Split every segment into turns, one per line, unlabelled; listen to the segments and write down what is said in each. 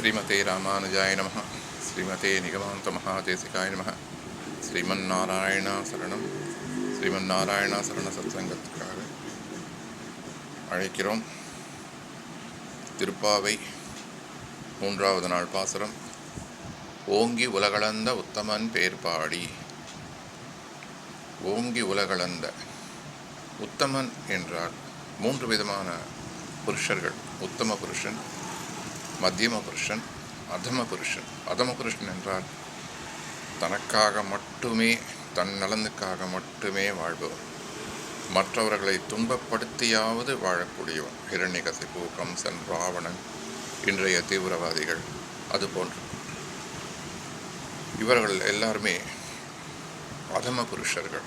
ஸ்ரீமதே ராமானுஜாய நம. ஸ்ரீமதே நிகமாந்த மகாதேசிகாய நம. ஸ்ரீமன்னாராயணா சரணம். ஸ்ரீமன்னாராயணா சரண சத்சங்கத்துக்காக அழைக்கிறோம். திருப்பாவை மூன்றாவது நாள் பாசுரம். ஓங்கி உலகளந்த உத்தமன் பேர் பாடி. ஓங்கி உலகளந்த உத்தமன் என்றால் மூன்று விதமான புருஷர்கள். உத்தம புருஷன் மத்தியம புருஷன் அதம புருஷன் அதம புருஷன் என்றால் தனக்காக மட்டுமே தன் நலனுக்காக மட்டுமே வாழ்பவன். மற்றவர்களை துன்பப்படுத்தியாவது வாழக்கூடியவன். ஹிரண்யகசிபு கம்சன் ராவணன் இன்றைய தீவிரவாதிகள் அது போன்று. இவர்கள் எல்லாருமே அதம புருஷர்கள்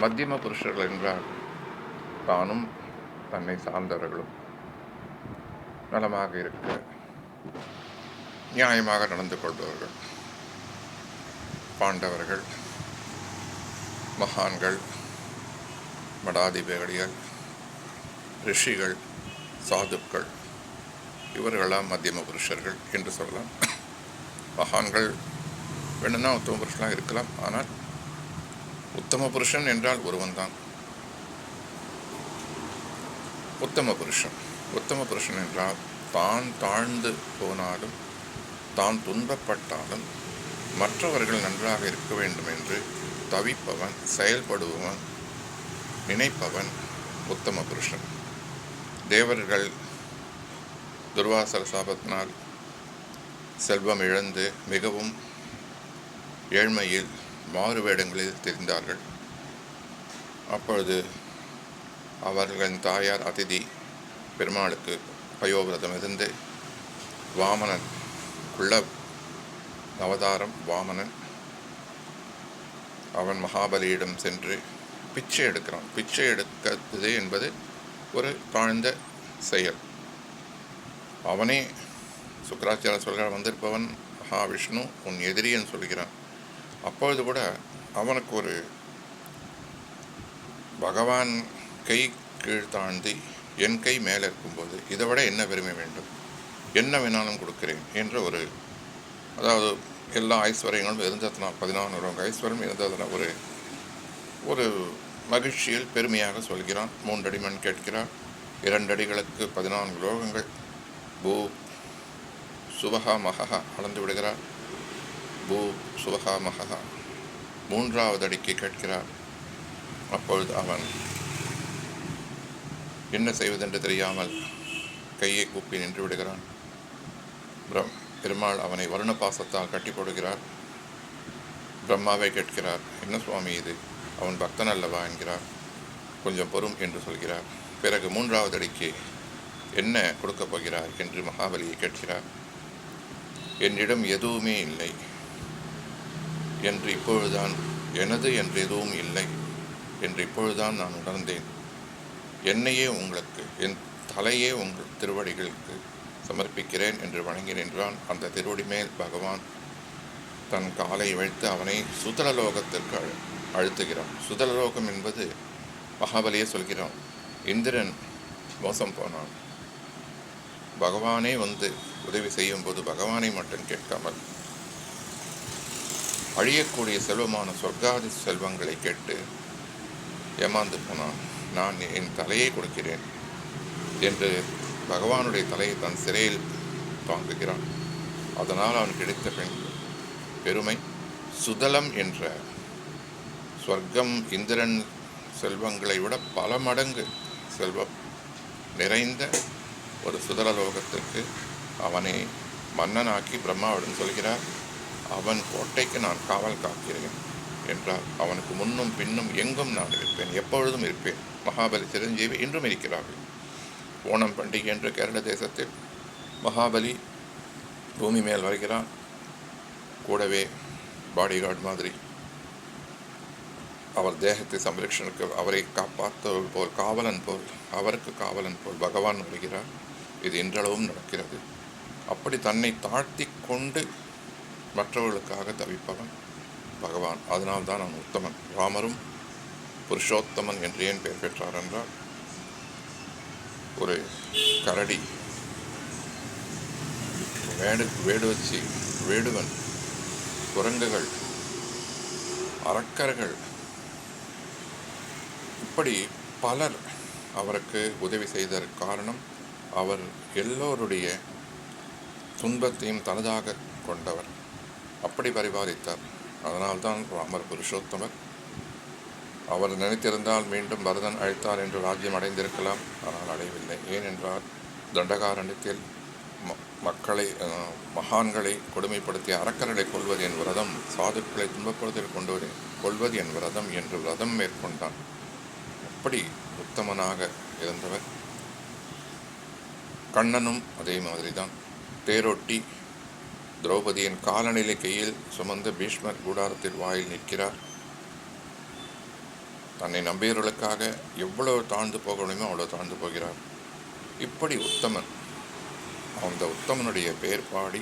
மத்தியம புருஷர்கள் என்றால் தானும் தன்னை சார்ந்தவர்களும். நலமாக இருக்க. நியாயமாக நடந்து கொள்பவர்கள் பாண்டவர்கள் மகான்கள் மடாதிபதிகள் ரிஷிகள் சாதுக்கள் இவர்களெல்லாம் மத்தியம புருஷர்கள் என்று சொல்லலாம். மகான்கள் வேணும்னா உத்தம புருஷனாக இருக்கலாம். ஆனால் உத்தம புருஷன் என்றால் ஒருவன் தான் உத்தம புருஷன். உத்தம புருஷன் என்றால் தான் தாழ்ந்து போனாலும் தான் துன்பப்பட்டாலும் மற்றவர்கள் நன்றாக இருக்க வேண்டும் என்று தவிப்பவன் செயல்படுபவன் நினைப்பவன் உத்தம புருஷன். தேவர்கள் துர்வாசர சாபத்தினால் செல்வம் இழந்து மிகவும் ஏழ்மையில் மாறு வேடங்களில் தெரிந்தார்கள். அப்பொழுது அவர்களின் தாயார் அதிதி பெருமாளுக்கு பயோவிரதம் இருந்து வாமனன் குள்ள அவதாரம் வாமனன் அவன் மகாபலியிடம் சென்று பிச்சை எடுக்கிறான். பிச்சை எடுக்கிறது என்பது ஒரு தாழ்ந்த செயல். அவனே சுக்கராச்சார சொல்கிறார் வந்திருப்பவன் மகாவிஷ்ணு உன் எதிரியன் சொல்கிறான். அப்பொழுது கூட அவனுக்கு ஒரு பகவான் கை கீழ் என் கை மேலே இருக்கும்போது இதை விட என்ன பெருமை வேண்டும்? என்ன வேணாலும் கொடுக்கிறேன் என்ற ஒரு அதாவது எல்லா ஐஸ்வர்யங்களும் இருந்ததுனா பதினானூறு ஐஸ்வரம் இருந்ததுனா ஒரு ஒரு மகிழ்ச்சியில் பெருமையாக சொல்கிறான். மூன்றடி மண் கேட்கிறான் இரண்டடிகளுக்கு பதினான்கு லோகங்கள். பூ சுபகா மகா அளந்து விடுகிறார். பூ சுபகா மகா மூன்றாவது அடிக்கு கேட்கிறார். அப்பொழுது அவன் என்ன செய்வதென்று தெரியாமல் கையை கூப்பி நின்று விடுகிறான். பிரம் பெருமாள் அவனை வருண பாசத்தால் கட்டி போடுகிறார் பிரம்மாவை கேட்கிறார் என்ன சுவாமி இது? அவன் பக்தன் அல்லவா? என்கிறார். கொஞ்சம் பொறும் என்று சொல்கிறார். பிறகு மூன்றாவது அடிக்கு என்ன கொடுக்கப் போகிறார் என்று மகாபலியை கேட்கிறார். என்னிடம் எதுவுமே இல்லை. என்று இப்பொழுதுதான் எனது என்று எதுவும் இல்லை. என்று இப்பொழுதுதான் நான் உணர்ந்தேன். என்னையே உங்களுக்கு என் தலையே உங்கள் திருவடிகளுக்கு சமர்ப்பிக்கிறேன் என்று வணங்கினான் அந்த திருவடி மேல் பகவான் தன் காலை வைத்து அவனை சுதலலோகத்திற்கு அழு அழுத்துகிறான். சுதலலோகம் என்பது மகாபலியே சொல்கிறான். இந்திரன் மோசம் போனான். பகவானே வந்து உதவி செய்யும் போது பகவானை மட்டும் கேட்காமல் அழியக்கூடிய செல்வமான சொர்க்காதி செல்வங்களை கேட்டு ஏமாந்து போனான். நான் என் தலையை கொடுக்கிறேன் என்று பகவானுடைய தலையை தன் சிறையில் தாங்குகிறான். அதனால் அவன் கிடைத்த பெண் பெருமை. சுதலம் என்ற ஸ்வர்க்கம் இந்திரன் செல்வங்களை விட பல மடங்கு செல்வம் நிறைந்த ஒரு சுதல லோகத்திற்கு அவனை மன்னனாக்கி பிரம்மாவுடன் சொல்கிறார் அவன் கோட்டைக்கு நான் காவல் காக்கிறேன். என்றால் அவனுக்கு முன்னும் பின்னும் எங்கும் நான் இருப்பேன் எப்பொழுதும் இருப்பேன். மகாபலி சிரஞ்சீவி இன்றும் இருக்கிறார்கள். ஓணம் பண்டிகை என்று கேரள தேசத்தில் மகாபலி பூமி மேல் வருகிறான். கூடவே பாடிகார்டு மாதிரி அவர் தேகத்தை சம்ரட்சணுக்கு அவரை காப்பாற்றுவது போல் காவலன் போல் அவருக்கு காவலன் போல் பகவான் வருகிறார். இது இன்றளவும் நடக்கிறது. அப்படி தன்னை தாழ்த்தி கொண்டு மற்றவர்களுக்காக தவிப்பவன் பகவான். அதனால்தான் அவன் உத்தமன். ராமரும் புருஷோத்தமன் என்று ஏன் பெயர் பெற்றார் என்றால் ஒரு கரடி வேடு வேடுவச்சி வேடுவன் குரங்குகள் அரக்கர்கள் இப்படி பலர் அவருக்கு உதவி செய்ததற்கு காரணம் அவர் எல்லோருடைய துன்பத்தையும் தனதாக கொண்டவர். அப்படி பரிபாலித்தார். அதனால்தான் ராமர் புருஷோத்தமர். அவர் நினைத்திருந்தால் மீண்டும் பரதன் அழைத்தார் என்று ராஜ்யம் அடைந்திருக்கலாம். ஆனால் அடையவில்லை. ஏனென்றால் தண்டகாரண்யத்தில் ம- மக்களை மகான்களை கொடுமைப்படுத்தி அரக்கர்களை கொள்வது என் விரதம் சாதுக்களை துன்பப்படுத்தல் கொண்டு கொள்வது என் விரதம் என்று விரதம் மேற்கொண்டான். அப்படி உத்தமனாக இருந்தவர். கண்ணனும் அதே மாதிரி தான் தேரொட்டி திரௌபதியின் காலநிலை கையில் சுமந்த பீஷ்மர் கூடாரத்தில் வாயில் நிற்கிறார். தன்னை நம்பியவர்களுக்காக எவ்வளவு தாழ்ந்து போக முடியுமோ அவ்வளோ தாழ்ந்து போகிறார். இப்படி உத்தமன் அந்த உத்தமனுடைய பெயர் பாடி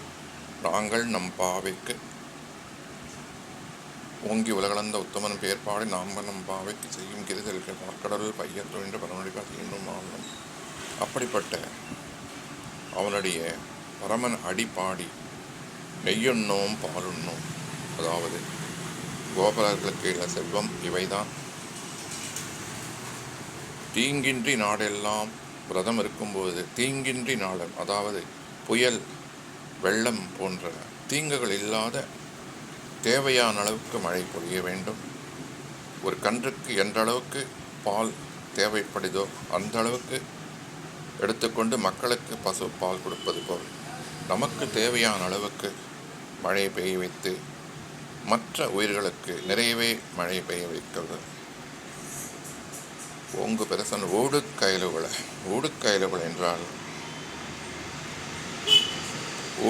நாங்கள் நம் பாவைக்கு ஓங்கி உலகளந்த உத்தமன் பெயர் பாடி நாம் நம் பாவைக்கு செய்யும் கிரிதலுக்கு பார்க்கடல் பையன் துணின்ற பரமடிக்கா இன்னும் ஆகணும் அப்படிப்பட்ட அவனுடைய பரமன் அடிப்பாடி நெய்யுண்ணோம் பாலுண்ணோம் அதாவது கோபலர்களுக்கு உள்ள செல்வம் இவைதான். தீங்கின்றி நாடெல்லாம் விரதம் இருக்கும்போது தீங்கின்றி நாடன் அதாவது புயல் வெள்ளம் போன்ற தீங்குகள் இல்லாத தேவையான அளவுக்கு மழை பொழிய வேண்டும். ஒரு கன்றுக்கு என்ற அளவுக்கு பால் தேவைப்படுதோ அந்த அளவுக்கு எடுத்துக்கொண்டு மக்களுக்கு பசு பால் கொடுப்பது போல். நமக்கு தேவையான அளவுக்கு மழை பெய்ய வைத்து மற்ற உயிர்களுக்கு நிறையவே மழை பெய்ய வைக்கிறது. ஓங்கு பெருசன் ஓடுக்கயலுகளை ஓடுக்கயலுகள் என்றால்